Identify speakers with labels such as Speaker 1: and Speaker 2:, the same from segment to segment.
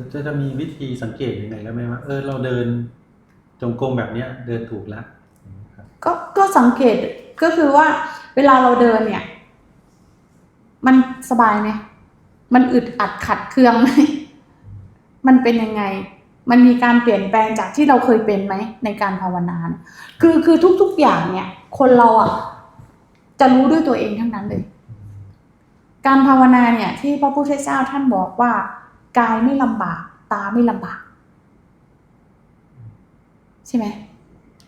Speaker 1: จะจะจะมีวิธีสังเกตยังไงแล้วไหมว่าเออเราเดินจงกรมแบบเนี้ยเดินถูกแล้ว
Speaker 2: ก็ก็สังเกตก็คือว่า เวลาเราเดินเนี่ย มันสบายไหมมันอึดอัดขัดเคืองไหมมันเป็นยังไง มันมีการเปลี่ยนแปลงจากที่เราเคยเป็นไหมในการภาวนานคือคือทุก ๆอย่างเนี่ย คนเราอะจะรู้ด้วยตัวเองทั้งนั้นเลย การภาวนาเนี่ย ที่พระพุทธเจ้าท่านบอกว่า กายไม่ลำบาก ตาไม่ลำบาก ใช่ไหม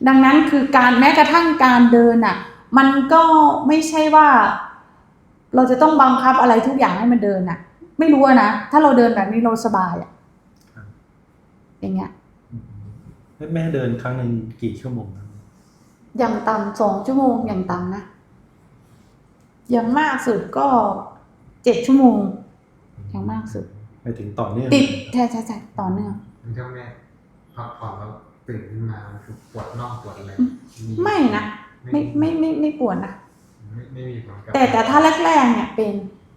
Speaker 2: ดังนั้นคือการแม้กระทั่งการเดินอะ มันก็ไม่ใช่ว่า เราจะต้องบังคับอะไรทุกอย่างให้มันเดินอะ ไม่รู้อะนะถ้าเราเดินแบบนี้เราสบายอะอย่างเงี้ย
Speaker 1: อืมแล้วแม่เดินครั้งหนึ่งกี่ชั่วโมงครับ
Speaker 2: อย่างต่ำสองชั่วโมงอย่างต่ำนะอย่างมากสุดก็เจ็ดชั่วโมงอย่างมากสุด
Speaker 1: ไปถึงต่อเนื่อง
Speaker 2: ติดใช่ใช่ใช่ต่อเนื่อง
Speaker 3: มันก็แม่พักผ่อนแล้วตื่นขึ้นมามันคือปวดน่องปวดอะไร
Speaker 2: ไม่นะไม่ไม่ไม่ไม่ปวดนะ
Speaker 3: ไม่ไม่มีผลกับ
Speaker 2: แต่แต่ถ้าแรกๆเนี่ยเป็น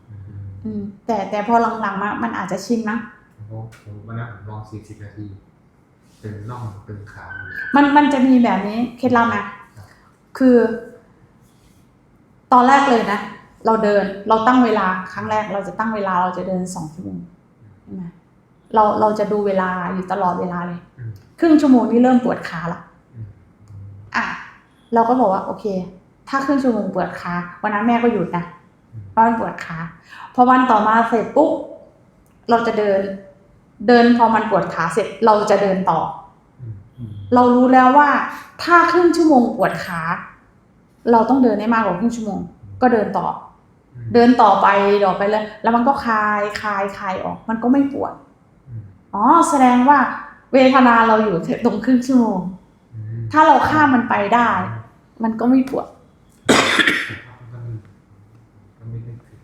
Speaker 3: อืม
Speaker 2: อืม แต่แต่พอหลังๆมามันอาจจะชินนะ
Speaker 3: เพราะผมวันนั้นผมลองสี่สิบนาทีตึงน่องตึงขาอยู่
Speaker 2: มันมันจะมีแบบนี้เคล็ดลับนะคือ ตอนแรกเลยนะเราเดินเราตั้งเวลาครั้งแรกเราจะตั้งเวลาเราจะเดินสองชั่วโมงใช่ไหม เราเราจะดูเวลาอยู่ตลอดเวลาเลย
Speaker 3: อืม
Speaker 2: ครึ่งชั่วโมงนี่เริ่มปวดขาละ
Speaker 3: อืม
Speaker 2: อะ เราก็บอกว่า โอเค ถ้าครึ่งชั่วโมงปวดขาวันนั้นแม่ก็หยุดนะเพราะมันปวดขาพอวันต่อมาเสร็จปุ๊บเราจะเดิน เดินพอมันปวดขาเสร็จเราจะเดินต่อ
Speaker 3: อืม
Speaker 1: อืม
Speaker 2: เรารู้แล้วว่า ถ้าครึ่งชั่วโมงปวดขา เราต้องเดินได้มากกว่าครึ่งชั่วโมง ก็เดินต่อ
Speaker 3: อืม
Speaker 2: เดินต่อไปต่อไปเลย แล้วมันก็คลายคลายคลายออก มันก็ไม่ปวด
Speaker 3: อืม
Speaker 2: อ๋อแสดงว่าเวทนาเราอยู่ตรงครึ่งชั่วโมง
Speaker 3: อืม
Speaker 2: ถ้าเราข้ามมันไปได้ มันก็ไม่ปวด
Speaker 3: ก็มีก็ไม่ได้ผิด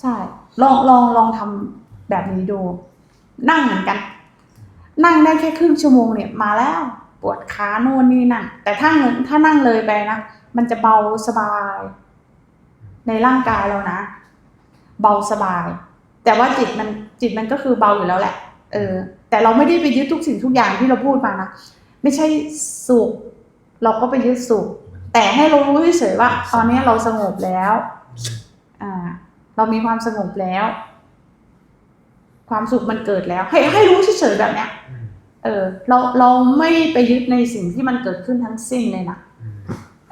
Speaker 2: ใช่ลองลองลองทำแบบนี้ดู นั่งเหมือนกัน นั่งได้แค่ครึ่งชั่วโมงเนี่ยมาแล้วปวดขาโน่นนี่นั่นแต่ถ้าเงินถ้านั่งเลยไปนะมันจะเบาสบาย ในร่างกายเรานะ เบาสบาย แต่ว่าจิตมันจิตมันก็คือเบาอยู่แล้วแหละ เออ แต่เราไม่ได้ไปยึดทุกสิ่งทุกอย่างที่เราพูดมานะไม่ใช่สุขเราก็ไปยึดสุข แต่ให้เรารู้เฉยๆว่า ตอนนี้เราสงบแล้ว อ่า เรามีความสงบแล้ว ความสุขมันเกิดแล้ว ให้ให้รู้เฉยๆแบบเนี้ยเออ เราเราไม่ไปยึดในสิ่งที่มันเกิดขึ้นทั้งสิ้นเลยนะ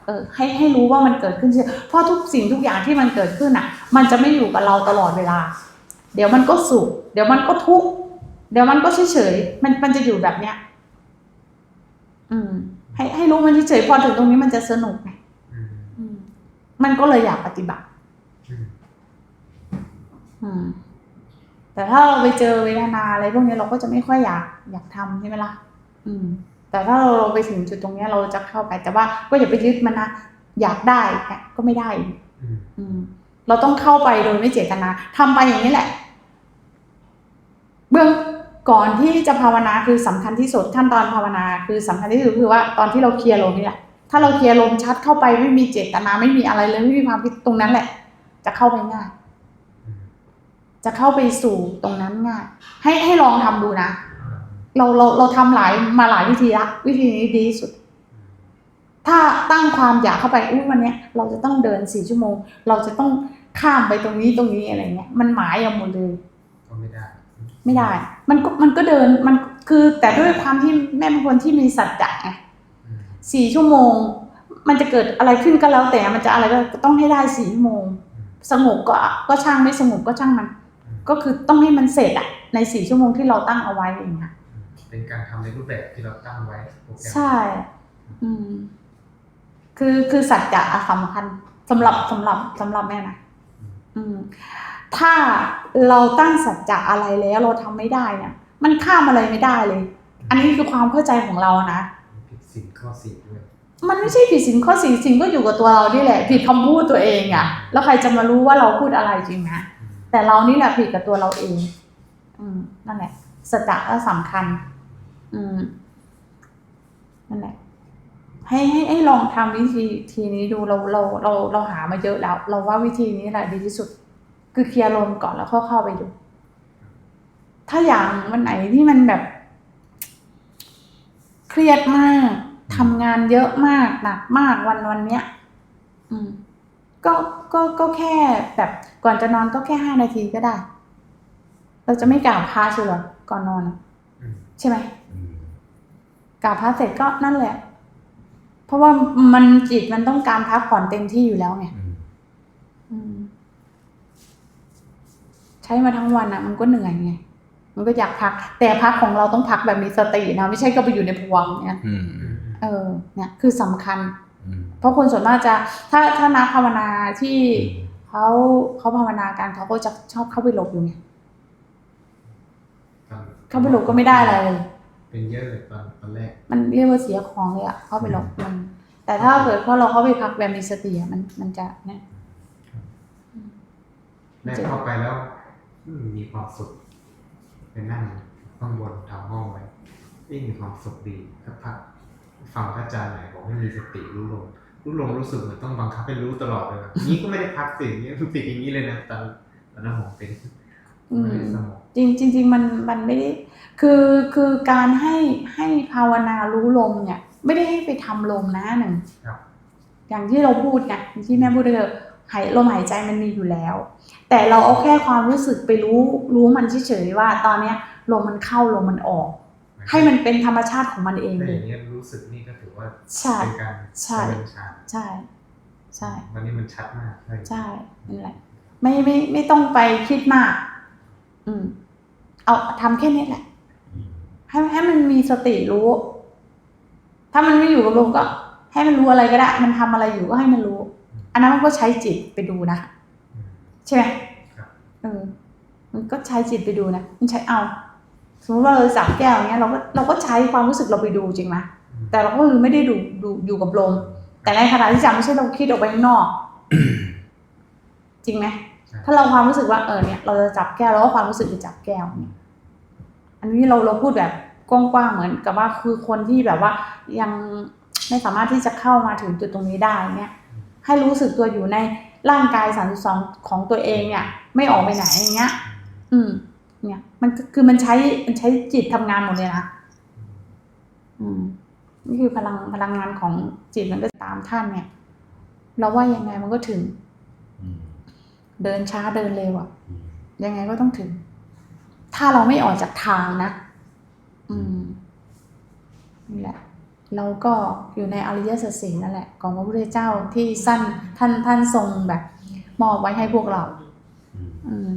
Speaker 2: เออให้ให้รู้ว่ามันเกิดขึ้นเฉยเพราะทุกสิ่งทุกอย่างที่มันเกิดขึ้นอะ มันจะไม่อยู่กับเราตลอดเวลา เดี๋ยวมันก็สุข เดี๋ยวมันก็ทุกข์เดี๋ยวมันก็เฉยๆมันมันจะอยู่แบบเนี้ย อืม ให้ให้รู้มันเฉยๆพอถึงตรงนี้มันจะสนุกไง
Speaker 3: อืม
Speaker 2: อืมมันก็เลยอยากปฏิบัติ
Speaker 3: อืม
Speaker 2: อืม แต่ถ้าเราไปเจอเวทนาอะไรพวกนี้เราก็จะไม่ค่อยอยาก อยากทำใช่ไหมล่ะ อืม แต่ถ้าเราไปถึงจุดตรงเนี้ยเราจะเข้าไป แต่ว่าก็อย่าไปยึดมันนะอยากได้เนี่ยก็ไม่ได้อีก
Speaker 3: อืม
Speaker 2: อืมเราต้องเข้าไปโดยไม่เจตนาทำไปอย่างนี้แหละ เบื้องก่อนที่จะภาวนาคือสำคัญที่สุดขั้นตอนภาวนาคือสำคัญที่สุดคือว่าตอนที่เราเคลียร์ลมนี่แหละถ้าเราเคลียร์ลมชัดเข้าไปไม่มีเจตนาไม่มีอะไรเลยไม่มีความคิดตรงนั้นแหละ จะเข้าไปง่าย
Speaker 3: อืม
Speaker 2: จะเข้าไปสู่ตรงนั้นง่ายให้ให้ลองทำดูนะ เราเราเราทำหลายมาหลายวิธีละวิธีนี้ดีที่สุด ถ้าตั้งความอยากเข้าไปอุ้ยวันเนี้ยเราจะต้องเดินสี่ชั่วโมง เราจะต้องข้ามไปตรงนี้ตรงนี้อะไรเงี้ยมันหมายเอาหมดเลย
Speaker 3: ก็ไม่ได้
Speaker 2: ไม่ได้ มันก็มันก็เดินมันคือแต่ด้วยความที่แม่เป็นคนที่มีสัจจะไง
Speaker 3: อืม
Speaker 2: สี่ชั่วโมง มันจะเกิดอะไรขึ้นก็แล้วแต่มันจะอะไรก็ต้องให้ได้สี่ชั่วโมง สงบก็ก็ช่างไม่สงบก็ช่างมัน ก็คือต้องให้มันเสร็จอะในสี่ชั่วโมงที่เราตั้งเอาไว้อย่างเงี้ย
Speaker 3: อืม เป็นการทำในรูปแบบที่เราตั้งไว้โปรแกรม
Speaker 2: ใช่ อืม คือคือสัจจะอะสำคัญสำหรับสำหรับสำหรับแม่นะอืม ถ้าเราตั้งสัจจะอะไรแล้วเราทำไม่ได้เนี่ย มันข้ามอะไรไม่ได้เลย อันนี้คือความเข้าใจของเรานะ
Speaker 3: ผิดสินข้อสี่ด้วย
Speaker 2: มันไม่ใช่ผิดสินข้อสี่สินก็อยู่กับตัวเรานี่แหละ ผิดคำพูดตัวเองอะ่ะ แล้วใครจะมารู้ว่าเราพูดอะไรจริงนะ
Speaker 3: อืม
Speaker 2: แต่เรานี่แหละผิดกับตัวเราเอง อืมนั่นแหละสัจจะก็สำคัญ อืมนั่นแหละให้ให้ให้ลองทำวิธีทีนี้ดูเราเราเราเราหามาเยอะแล้ว เราว่าวิธีนี้แหละดีที่สุด คือเคลียร์ลมก่อนแล้วเข้าเข้าไปดู ถ้าอย่างวันไหนที่มันแบบ เครียดมากทำงานเยอะมากหนักมากวันวันเนี้ย อืม ก็ก็ก็แค่แบบก่อนจะนอนก็แค่ห้านาทีก็ได้ เราจะไม่กล่าวพระใช่เหรอก่อนนอนอะ ใช่ไหม
Speaker 4: อืม
Speaker 2: กราบพระเสร็จก็นั่นแหละ เพราะว่ามันจิตมันต้องการพักผ่อนเต็มที่อยู่แล้วไง
Speaker 4: อืม
Speaker 2: อืมใช้มาทั้งวันอะมันก็เหนื่อยไงมันก็อยากพัก แต่พักของเราต้องพักแบบมีสตินะไม่ใช่ก็ไปอยู่ในภวังค์เนี่ย
Speaker 4: อืม
Speaker 3: อืมอืม
Speaker 2: เออ เนี่ย คือสำคัญ
Speaker 4: อืม
Speaker 2: เพราะคนส่วนมากจะ ถ้าถ้านักภาวนาที่
Speaker 4: อืม
Speaker 2: เขาเขาภาวนากันเขาก็จะชอบเข้าไปหลบอยู่ไง
Speaker 3: ตอน
Speaker 2: เข้าไปหลบก็ไม่ได้อะไรเลย
Speaker 3: เป็นเยอะเลยตอนตอนแรก
Speaker 2: มันเรียกว่าเสียของเลยอะเข้าไปหลบมัน แต่ถ้าเกิดพอเราเข้าไปพักแบบมีสติอะมันมันจะเนี่ย
Speaker 3: แรกเข้าไปแล้วอืมมีความสุขไปนั่งข้างบนทำห้องไว้เอ้ยมีความสุขดีสักพักฟังพระอาจารย์ไหนบอกให้มีสติรู้ลมรู้ลมรู้สึกเหมือนต้องบังคับให้รู้ตลอดเลยแบบนี้ก็ไม่ได้พักสิ่งนี้รู้สึกอย่างนี้เลยนะตอนตอนนั้นผมเป็น
Speaker 2: อื
Speaker 3: ไม่
Speaker 2: ม
Speaker 3: ได้สมอง
Speaker 2: จริงจริงๆมันมันไม่ได้คือคือการให้ให้ภาวนารู้ลมเนี่ย ไม่ได้ให้ไปทำลมนะหนึ่ง
Speaker 3: ครับ
Speaker 2: อย่างที่เราพูดไงอย่างที่แม่พูดเลยหายลมหายใจมันมีอยู่แล้ว แต่เราเอาแค่ความรู้สึกไปรู้รู้มันเฉยๆว่า ตอนเนี้ยลมมันเข้าลมมันออก ให้มันเป็นธรรมชาติของมันเอง
Speaker 3: ถ้า
Speaker 2: เล
Speaker 3: อยย่างนี้ยรู้สึกนี่ก็ถือว่า
Speaker 2: ใช่
Speaker 3: เป็นการ
Speaker 2: ใช่
Speaker 3: เจริญฌาน
Speaker 2: ใช่ใช่
Speaker 3: วันนี้มันชัดมากใช่
Speaker 2: ใช่นั่นแหละไม่ไม่ไม่ต้องไปคิดมาก อืม เอาทำแค่นี้แหละ
Speaker 4: อืม
Speaker 2: ให้ให้มันมีสติรู้ ถ้ามันไม่อยู่กับลมก็ ให้มันรู้อะไรก็ได้ มันทำอะไรอยู่ก็ให้มันรู้ อันนั้นมันก็ใช้จิตไปดูนะ
Speaker 3: อืม
Speaker 2: ใช่ไหม
Speaker 3: ครับ
Speaker 2: เออมันก็ใช้จิตไปดูนะมันใช้เอาสมมติว่าเราจับแก้วอย่างเงี้ยเราก็เราก็ใช้ความรู้สึกเราไปดูจริงไหม
Speaker 3: อืม
Speaker 2: แต่เราก็คือไม่ได้ดูดูอยู่กับลมแต่ในขณะที่จับไม่ใช่เราคิดออกไปข้างนอก จริงไหม
Speaker 3: ใช่
Speaker 2: ถ้าเราความรู้สึกว่าเออเนี่ยเราจะจับแก้วเราก็ความรู้สึกไปจับแก้วเนี่ยอันนี้เราเราพูดแบบกว้างๆเหมือนกับว่าคือคนที่แบบว่ายังไม่สามารถที่จะเข้ามาถึงจุดตรงนี้ได้เนี่ย ให้รู้สึกตัวอยู่ในร่างกายสามสองของตัวเองเนี่ย ไม่ออกไปไหนอย่างเงี้ย อืม เนี่ย มันคือมันใช้มันใช้จิตทำงานหมดเลยนะอืมนี่คือพลังพลังงานของจิตมันก็ตามท่านเนี่ย เราว่ายังไงมันก็ถึง เดินช้าเดินเร็วอะ
Speaker 4: อืม
Speaker 2: ยังไงก็ต้องถึง ถ้าเราไม่ออกจากทางนะ อืมนี่แหละเราก็อยู่ในอริยสัจสี่นั่นแหละ ของพระพุทธเจ้าที่สั้นท่านท่านทรงแบบ มอบไว้ให้พวกเรา
Speaker 4: อืม
Speaker 2: อืม